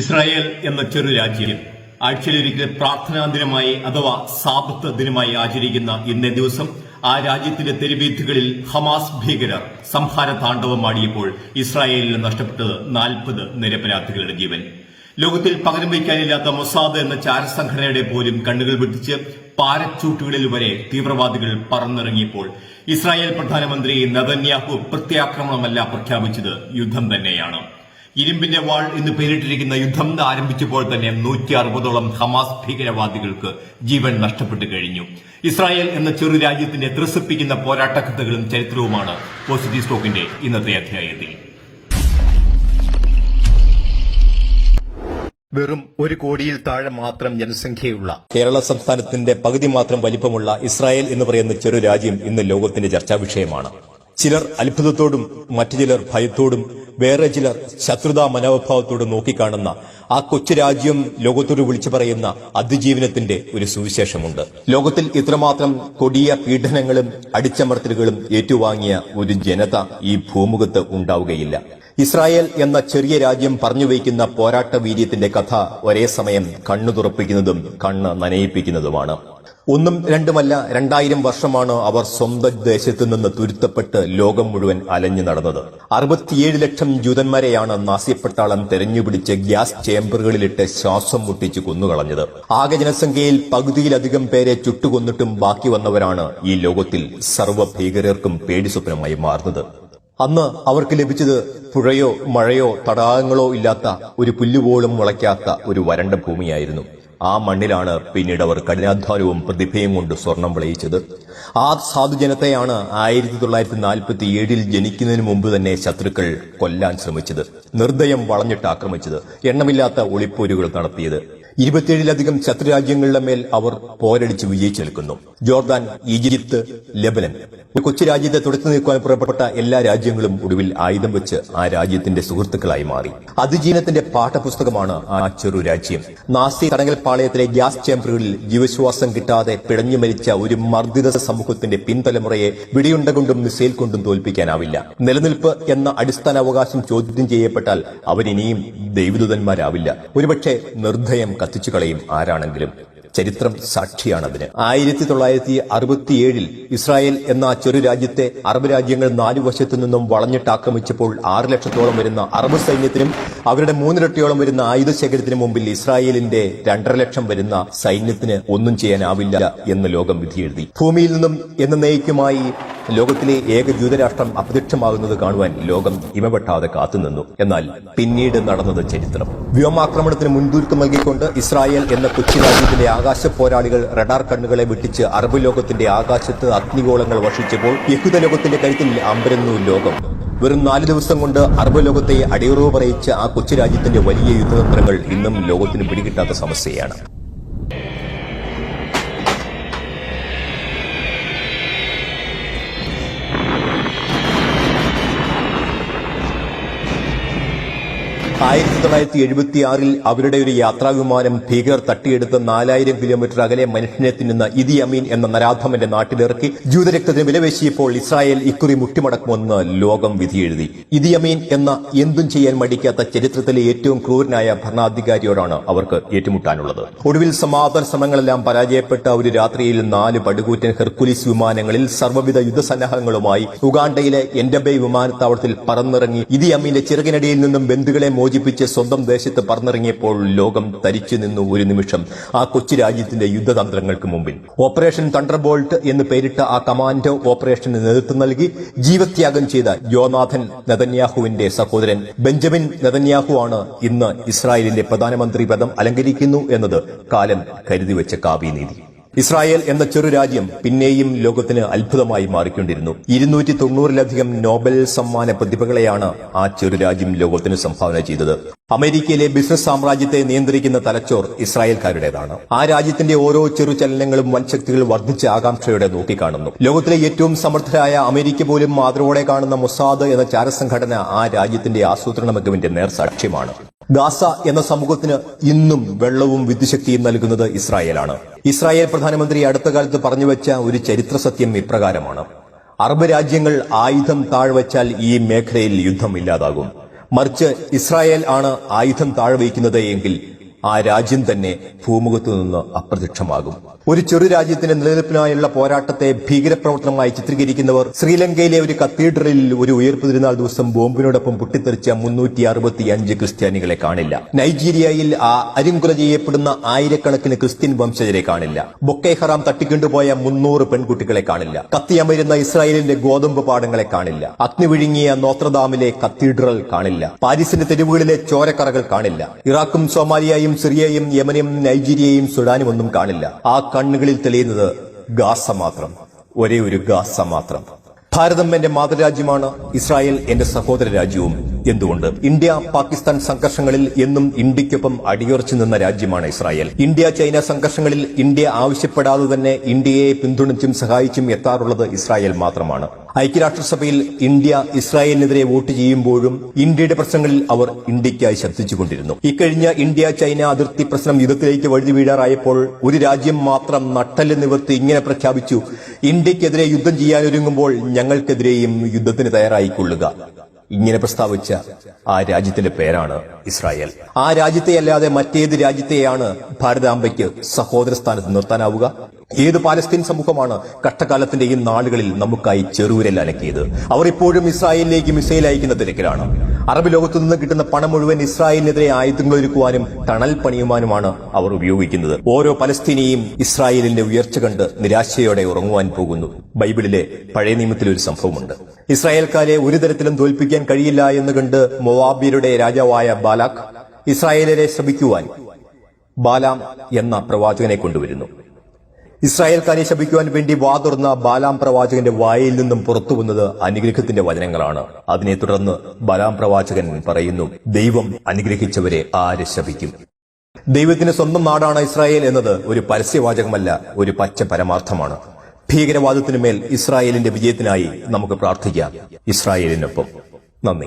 Israel എന്ന ചെറു രാജ്യം. ആഴ്ചയിലൊരിക്കൽ പ്രാർത്ഥനാ ദിനമായി അഥവാ സാബത്ത് ദിനമായി ആചരിക്കുന്ന ഇന്നേ ദിവസം ആ രാജ്യത്തിന്റെ തെരുവീഥുകളിൽ ഹമാസ് ഭീകരർ സംഹാര താണ്ഡവമാടിയപ്പോൾ ഇസ്രായേലിന് നഷ്ടപ്പെട്ടത് നാൽപ്പത് നിരപരാധികളുടെ ജീവൻ. ലോകത്തിൽ പകരം വയ്ക്കാനില്ലാത്ത മൊസാദ് എന്ന ചാരസംഘടനയുടെ പോലും കണ്ണുകൾ വെട്ടിച്ച് പാരച്ചൂട്ടുകളിൽ വരെ തീവ്രവാദികൾ പറന്നിറങ്ങിയപ്പോൾ ഇസ്രായേൽ പ്രധാനമന്ത്രി നദന്യാഹു പ്രത്യാക്രമണമല്ല പ്രഖ്യാപിച്ചത് യുദ്ധം തന്നെയാണ്. ഇരുമ്പിന്റെ വാൾ എന്ന് പേരിട്ടിരിക്കുന്ന യുദ്ധം ആരംഭിച്ചപ്പോൾ തന്നെ നൂറ്റി അറുപതോളം ഹമാസ് ഭീകരവാദികൾക്ക് ജീവൻ നഷ്ടപ്പെട്ടു കഴിഞ്ഞു. ഇസ്രായേൽ എന്ന ചെറു രാജ്യത്തിന്റെ ത്രസിപ്പിക്കുന്ന പോരാട്ട കഥകളും ചരിത്രവുമാണ് പോസിറ്റീവ് സ്റ്റോക്കിന്റെ ഇന്നത്തെ അധ്യായത്തിൽ. വെറും ഒരു കോടിയിൽ താഴെ മാത്രം ജനസംഖ്യയുള്ള കേരള സംസ്ഥാനത്തിന്റെ പകുതി മാത്രം വലിപ്പമുള്ള ഇസ്രായേൽ എന്ന് പറയുന്ന ചെറു രാജ്യം ഇന്ന് ലോകത്തിന്റെ ചർച്ചാ വിഷയമാണ്. ചിലർ അത്ഭുതത്തോടും മറ്റു ചിലർ ഭയത്തോടും വേറെ ചിലർ ശത്രുതാ മനോഭാവത്തോട് നോക്കിക്കാണുന്ന ആ കൊച്ചു രാജ്യം ലോകത്തോട് വിളിച്ചു പറയുന്ന അതിജീവനത്തിന്റെ ഒരു സുവിശേഷമുണ്ട്. ലോകത്തിൽ ഇത്രമാത്രം കൊടിയ പീഡനങ്ങളും അടിച്ചമർത്തലുകളും ഏറ്റുവാങ്ങിയ ഒരു ജനത ഈ ഭൂമുഖത്ത് ഉണ്ടാവുകയില്ല. ഇസ്രായേൽ എന്ന ചെറിയ രാജ്യം പറഞ്ഞു വയ്ക്കുന്ന പോരാട്ട വീര്യത്തിന്റെ കഥ ഒരേ സമയം കണ്ണു തുറപ്പിക്കുന്നതും കണ്ണ് നനയിപ്പിക്കുന്നതുമാണ്. ഒന്നും രണ്ടുമല്ല രണ്ടായിരം വർഷമാണ് അവർ സ്വന്തം ദേശത്തു നിന്ന് തുരുത്തപ്പെട്ട് ലോകം മുഴുവൻ അലഞ്ഞു നടന്നത്. അറുപത്തിയേഴ് ലക്ഷം ജൂതന്മാരെയാണ് നാസിപ്പട്ടാളം തെരഞ്ഞുപിടിച്ച് ഗ്യാസ് ചേംബറുകളിലിട്ട് ശ്വാസം മുട്ടിച്ച് കൊന്നുകളഞ്ഞത്. ആകെ ജനസംഖ്യയിൽ പകുതിയിലധികം പേരെ ചുട്ടുകൊന്നിട്ടും ബാക്കി വന്നവരാണ് ഈ ലോകത്തിൽ സർവ ഭീകരർക്കും പേടി സ്വപ്നമായി മാറുന്നത്. അന്ന് അവർക്ക് ലഭിച്ചത് പുഴയോ മഴയോ തടാകങ്ങളോ ഇല്ലാത്ത ഒരു പുല്ലുപോലും മുളയ്ക്കാത്ത ഒരു വരണ്ട ഭൂമിയായിരുന്നു. ആ മണ്ണിലാണ് പിന്നീട് അവർ കഠിനാധ്വാനവും പ്രതിഭയും കൊണ്ട് സ്വർണം വിളയിച്ചത്. ആ സാധുജനത്തെയാണ് ആയിരത്തി തൊള്ളായിരത്തി നാൽപ്പത്തി ഏഴിൽ ജനിക്കുന്നതിന് മുമ്പ് തന്നെ ശത്രുക്കൾ കൊല്ലാൻ ശ്രമിച്ചത്. നിർദ്ദയം വളഞ്ഞിട്ട് ആക്രമിച്ചത്. എണ്ണമില്ലാത്ത ഒളിപ്പോരുകൾ നടത്തിയത്. ഇരുപത്തിയേഴിലധികം ശത്രുരാജ്യങ്ങളുടെ മേൽ അവർ പോരടിച്ച് വിജയിച്ചു നിൽക്കുന്നു ജോർദാൻ ഈജിപ്ത് ലെബനൻ. കൊച്ചു രാജ്യത്തെ തുടച്ചു നീക്കുവാൻ പുറപ്പെട്ട എല്ലാ രാജ്യങ്ങളും ഒടുവിൽ ആയുധം വെച്ച് ആ രാജ്യത്തിന്റെ സുഹൃത്തുക്കളായി മാറി. അതിജീവനത്തിന്റെ പാഠപുസ്തകമാണ് ആ ചെറു രാജ്യം. നാസി തടങ്കൽ പാളയത്തിലെ ഗ്യാസ് ചേംബറുകളിൽ ജീവശ്വാസം കിട്ടാതെ പിടഞ്ഞു മരിച്ച ഒരു മർദ്ദിത സമൂഹത്തിന്റെ പിൻതലമുറയെ വെടിയുണ്ട കൊണ്ടും മിസൈൽ കൊണ്ടും തോൽപ്പിക്കാനാവില്ല. നിലനിൽപ്പ് എന്ന അടിസ്ഥാന അവകാശം ചോദ്യം ചെയ്യപ്പെട്ടാൽ അവരിനിയും ദൈവദൂതന്മാരാവില്ല. ഒരുപക്ഷെ നിർദ്ധയം കത്തിച്ചു കളയും ആരാണെങ്കിലും. ചരിത്രം സാക്ഷിയാണതിന്. ആയിരത്തി തൊള്ളായിരത്തി അറുപത്തിയേഴിൽ ഇസ്രായേൽ എന്ന ചെറു രാജ്യത്തെ അറബ് രാജ്യങ്ങൾ നാലു വശത്തു നിന്നും വളഞ്ഞിട്ട് ആക്രമിച്ചപ്പോൾ ആറ് ലക്ഷത്തോളം വരുന്ന അറബ് സൈന്യത്തിനും അവരുടെ മൂന്നിരട്ടിയോളം വരുന്ന ആയുധ ശേഖരത്തിനു മുമ്പിൽ ഇസ്രായേലിന്റെ രണ്ടര ലക്ഷം വരുന്ന സൈന്യത്തിന് ഒന്നും ചെയ്യാനാവില്ല എന്ന് ലോകം വിധിയെഴുതി. ഭൂമിയിൽ നിന്നും എന്ന എന്നേക്കുമായി ലോകത്തിലെ ഏക ജൂതരാഷ്ട്രം അപ്രത്യക്ഷമാകുന്നത് കാണുവാൻ ലോകം ഇമവെട്ടാതെ കാത്തുനിന്നു. എന്നാൽ പിന്നീട് നടന്നത് ചരിത്രം. വ്യോമാക്രമണത്തിന് മുൻതൂക്കം നൽകിക്കൊണ്ട് ഇസ്രായേൽ എന്ന കൊച്ചി രാജ്യത്തിന്റെ ആകാശ പോരാളികൾ റഡാർ കണ്ണുകളെ വെട്ടിച്ച് അറബ് ലോകത്തിന്റെ ആകാശത്ത് അഗ്നിഗോളങ്ങൾ വർഷിച്ചപ്പോൾ യഹൂദ ലോകത്തിന്റെ കരുത്തിൽ അമ്പരന്നു ലോകം. വെറും നാല് ദിവസം കൊണ്ട് അറബ് ലോകത്തെ അടിയുറവ് പറയിച്ച ആ കൊച്ചു രാജ്യത്തിന്റെ വലിയ യുദ്ധതന്ത്രങ്ങൾ ഇന്നും ലോകത്തിന് പിടികിട്ടാത്ത സമസ്യയാണ്. ആയിരത്തി തൊള്ളായിരത്തി എഴുപത്തി ആറിൽ അവരുടെ ഒരു യാത്രാവിമാനം ഭീകരർ തട്ടിയെടുത്ത് നാലായിരം കിലോമീറ്റർ അകലെ മനുഷ്യനെ തിന്നുന്ന ഇതി അമീൻ എന്ന നരാധമന്റെ നാട്ടിലിറക്കി ജൂതരക്തത്തിന് വിലവേശിയപ്പോൾ ഇസ്രായേൽ ഇക്കുറി മുട്ടിമടക്കുമെന്ന് ലോകം വിധിയെഴുതി. ഇതി അമീൻ എന്ന എന്തും ചെയ്യാൻ മടിക്കാത്ത ചരിത്രത്തിലെ ഏറ്റവും ക്രൂരനായ ഭരണാധികാരിയോടാണ് അവർക്ക് ഏറ്റുമുട്ടാനുള്ളത്. ഒടുവിൽ സമാധാന ശ്രമങ്ങളെല്ലാം പരാജയപ്പെട്ട ഒരു രാത്രിയിൽ നാല് പടുകൂറ്റൻ ഹെർക്കുലിസ് വിമാനങ്ങളിൽ സർവവിധ യുദ്ധസന്നാഹങ്ങളുമായി ഉഗാണ്ടയിലെ എൻഡബെ വിമാനത്താവളത്തിൽ പറന്നിറങ്ങി ഇതി അമീന്റെ ചിറകിനടിയിൽ നിന്നും ബന്ധുക്കളെ മോചിപ്പിച്ച് സ്വന്തം ദേശത്ത് പറന്നിറങ്ങിയപ്പോൾ ലോകം തരിച്ചു നിന്നു ഒരു നിമിഷം. ആ കൊച്ചു രാജ്യത്തിന്റെ യുദ്ധതന്ത്രങ്ങൾക്ക് മുമ്പിൽ. ഓപ്പറേഷൻ തണ്ടർബോൾട്ട് എന്ന് പേരിട്ട ആ കമാൻഡോ ഓപ്പറേഷന് നേതൃത്വം നൽകി ജീവത്യാഗം ചെയ്ത ജോനാഥൻ നെതന്യാഹുവിന്റെ സഹോദരൻ ബെഞ്ചമിൻ നെതന്യാഹു ആണ് ഇന്ന് ഇസ്രായേലിന്റെ പ്രധാനമന്ത്രി പദം അലങ്കരിക്കുന്നു എന്നത് കാലം കരുതിവെച്ച കാവ്യനീതി. ഇസ്രായേൽ എന്ന ചെറു രാജ്യം പിന്നെയും ലോകത്തിന് അത്ഭുതമായി മാറിക്കൊണ്ടിരുന്നു. ഇരുന്നൂറ്റി തൊണ്ണൂറിലധികം നോബൽ സമ്മാന പ്രതിഭകളെയാണ് ആ ചെറു രാജ്യം ലോകത്തിന് സംഭാവന ചെയ്തത്. അമേരിക്കയിലെ ബിസിനസ് സാമ്രാജ്യത്തെ നിയന്ത്രിക്കുന്ന തലച്ചോർ ഇസ്രായേൽക്കാരുടേതാണ്. ആ രാജ്യത്തിന്റെ ഓരോ ചെറു ചലനങ്ങളും വൻശക്തികൾ വർദ്ധിച്ച ആകാംക്ഷയോടെ നോക്കിക്കാണുന്നു. ലോകത്തിലെ ഏറ്റവും സമർത്ഥരായ അമേരിക്ക പോലും മാതൃവോടെ കാണുന്ന മൊസാദ് എന്ന ചാരസംഘടന ആ രാജ്യത്തിന്റെ ആസൂത്രണ മികവിന്റെ നേർസാക്ഷ്യമാണ്. ഗാസ എന്ന സമൂഹത്തിന് ഇന്നും വെള്ളവും വിദ്യുശക്തിയും നൽകുന്നത് ഇസ്രായേലാണ്. ഇസ്രായേൽ പ്രധാനമന്ത്രി അടുത്ത കാലത്ത് പറഞ്ഞുവെച്ച ഒരു ചരിത്ര സത്യം ഇപ്രകാരമാണ്. അറബ് രാജ്യങ്ങൾ ആയുധം താഴ്വച്ചാൽ ഈ മേഖലയിൽ യുദ്ധം ഇല്ലാതാകും. മറിച്ച് ഇസ്രായേൽ ആണ് ആയുധം താഴ്വയ്ക്കുന്നത് എങ്കിൽ ആ രാജ്യം തന്നെ ഭൂമുഖത്തു നിന്ന് അപ്രത്യക്ഷമാകും. ഒരു ചെറു രാജ്യത്തിന്റെ നിലനിൽപ്പിനായുള്ള പോരാട്ടത്തെ ഭീകരപ്രവർത്തനമായി ചിത്രീകരിക്കുന്നവർ ശ്രീലങ്കയിലെ ഒരു കത്തീഡ്രലിൽ ഒരു ഉയർപ്പ് തിരുനാൾ ദിവസം ബോംബിനോടൊപ്പം പൊട്ടിത്തെറിച്ച മുന്നൂറ്റി അറുപത്തിയഞ്ച് ക്രിസ്ത്യാനികളെ കാണില്ല. നൈജീരിയയിൽ ആ അരിങ്കുല ചെയ്യപ്പെടുന്ന ആയിരക്കണക്കിന് ക്രിസ്ത്യൻ വംശജരെ കാണില്ല. ബൊക്കെ ഹറാം തട്ടിക്കൊണ്ടുപോയ മുന്നൂറ് പെൺകുട്ടികളെ കാണില്ല. കത്തിയമരുന്ന ഇസ്രായേലിന്റെ ഗോതമ്പ് പാടങ്ങളെ കാണില്ല. അഗ്നി വിഴുങ്ങിയ നോത്രദാമിലെ കത്തീഡ്രൽ കാണില്ല. പാരീസിന്റെ തെരുവുകളിലെ ചോരക്കറകൾ കാണില്ല. ഇറാഖും സോമാലിയയും സിറിയയും യമനും നൈജീരിയയും സുഡാനും ഒന്നും കാണില്ല. ആ കണ്ണുകളിൽ തെളിയുന്നത് ഗാസ മാത്രം. ഒരേ ഒരു ഗാസ മാത്രം. ഭാരതം എന്റെ മാതൃരാജ്യമാണ്. ഇസ്രായേൽ എന്റെ സഹോദര രാജ്യവും. എന്തുകൊണ്ട്? ഇന്ത്യ പാകിസ്ഥാൻ സംഘർഷങ്ങളിൽ എന്നും ഇന്ത്യക്കൊപ്പം അടിയുറച്ചു നിന്ന രാജ്യമാണ് ഇസ്രായേൽ. ഇന്ത്യ ചൈന സംഘർഷങ്ങളിൽ ഇന്ത്യ ആവശ്യപ്പെടാതെ തന്നെ ഇന്ത്യയെ പിന്തുണച്ചും സഹായിച്ചും എത്താറുള്ളത് ഇസ്രായേൽ മാത്രമാണ്. ഐക്യരാഷ്ട്രസഭയിൽ ഇന്ത്യ ഇസ്രായേലിനെതിരെ വോട്ട് ചെയ്യുമ്പോഴും ഇന്ത്യയുടെ പ്രശ്നങ്ങളിൽ അവർ ഇന്ത്യയ്ക്കായി ശബ്ദിച്ചുകൊണ്ടിരുന്നു ഇക്കഴിഞ്ഞ ഇന്ത്യ ചൈന അതിർത്തി പ്രശ്നം യുദ്ധത്തിലേക്ക് വഴുതി വീഴാറായപ്പോൾ ഒരു രാജ്യം മാത്രം നട്ടൽ നിവർത്തി ഇങ്ങനെ പ്രഖ്യാപിച്ചു ഇന്ത്യക്കെതിരെ യുദ്ധം ചെയ്യാനൊരുങ്ങുമ്പോൾ ഞങ്ങൾക്കെതിരെയും യുദ്ധത്തിന് തയ്യാറായിക്കൊള്ളുക. ഇങ്ങനെ പ്രസ്താവിച്ച ആ രാജ്യത്തിന്റെ പേരാണ് ഇസ്രായേൽ. ആ രാജ്യത്തെ അല്ലാതെ മറ്റേത് രാജ്യത്തെയാണ് ഭാരതാംബയ്ക്ക് സഹോദര സ്ഥാനത്ത് നിർത്താനാവുക. ഏത് പാലസ്തീൻ സമൂഹമാണ് കഷ്ടകാലത്തിന്റെ ഈ നാളുകളിൽ നമുക്കായി ചെറുവിരൽ അലക്കിയത്? അവർ ഇപ്പോഴും ഇസ്രായേലിലേക്ക് മിസൈൽ അയക്കുന്ന തിരക്കിലാണ്. അറബ് ലോകത്തു നിന്ന് കിട്ടുന്ന പണം മുഴുവൻ ഇസ്രായേലിനെതിരെ ആയുധങ്ങൾ ഒരുക്കുവാനും തണൽ പണിയുവാനുമാണ് അവർ ഉപയോഗിക്കുന്നത്. ഓരോ പലസ്തീനിയും ഇസ്രായേലിന്റെ ഉയർച്ച കണ്ട് നിരാശയോടെ ഉറങ്ങുവാൻ പോകുന്നു. ബൈബിളിലെ പഴയ നിയമത്തിലെ ഒരു സംഭവമുണ്ട്. ഇസ്രായേൽക്കാരെ ഒരു തരത്തിലും തോൽപ്പിക്കാൻ കഴിയില്ല എന്ന് കണ്ട് മൊവാബിയരുടെ രാജാവായ ബാലാഖ് ഇസ്രായേലരെ ശ്രമിക്കുവാൻ ബാലാം എന്ന പ്രവാചകനെ കൊണ്ടുവരുന്നു. ഇസ്രായേൽക്കാരെ ശപിക്കുവാൻ വേണ്ടി വാതുറന്ന ബാലാം പ്രവാചകന്റെ വായിൽ നിന്നും പുറത്തു വന്നത് അനുഗ്രഹത്തിന്റെ വചനങ്ങളാണ്. അതിനെ തുടർന്ന് ബാലാം പ്രവാചകൻ പറയുന്നു ദൈവം അനുഗ്രഹിച്ചവരെ ആര് ശപിക്കും? ദൈവത്തിന്റെ സ്വന്തം നാടാണ് ഇസ്രായേൽ എന്നത് ഒരു പരസ്യവാചകമല്ല ഒരു പച്ച പരമാർത്ഥമാണ്. ഭീകരവാദത്തിനുമേൽ ഇസ്രായേലിന്റെ വിജയത്തിനായി നമുക്ക് പ്രാർത്ഥിക്കാം. ഇസ്രായേലിനൊപ്പം. നന്ദി.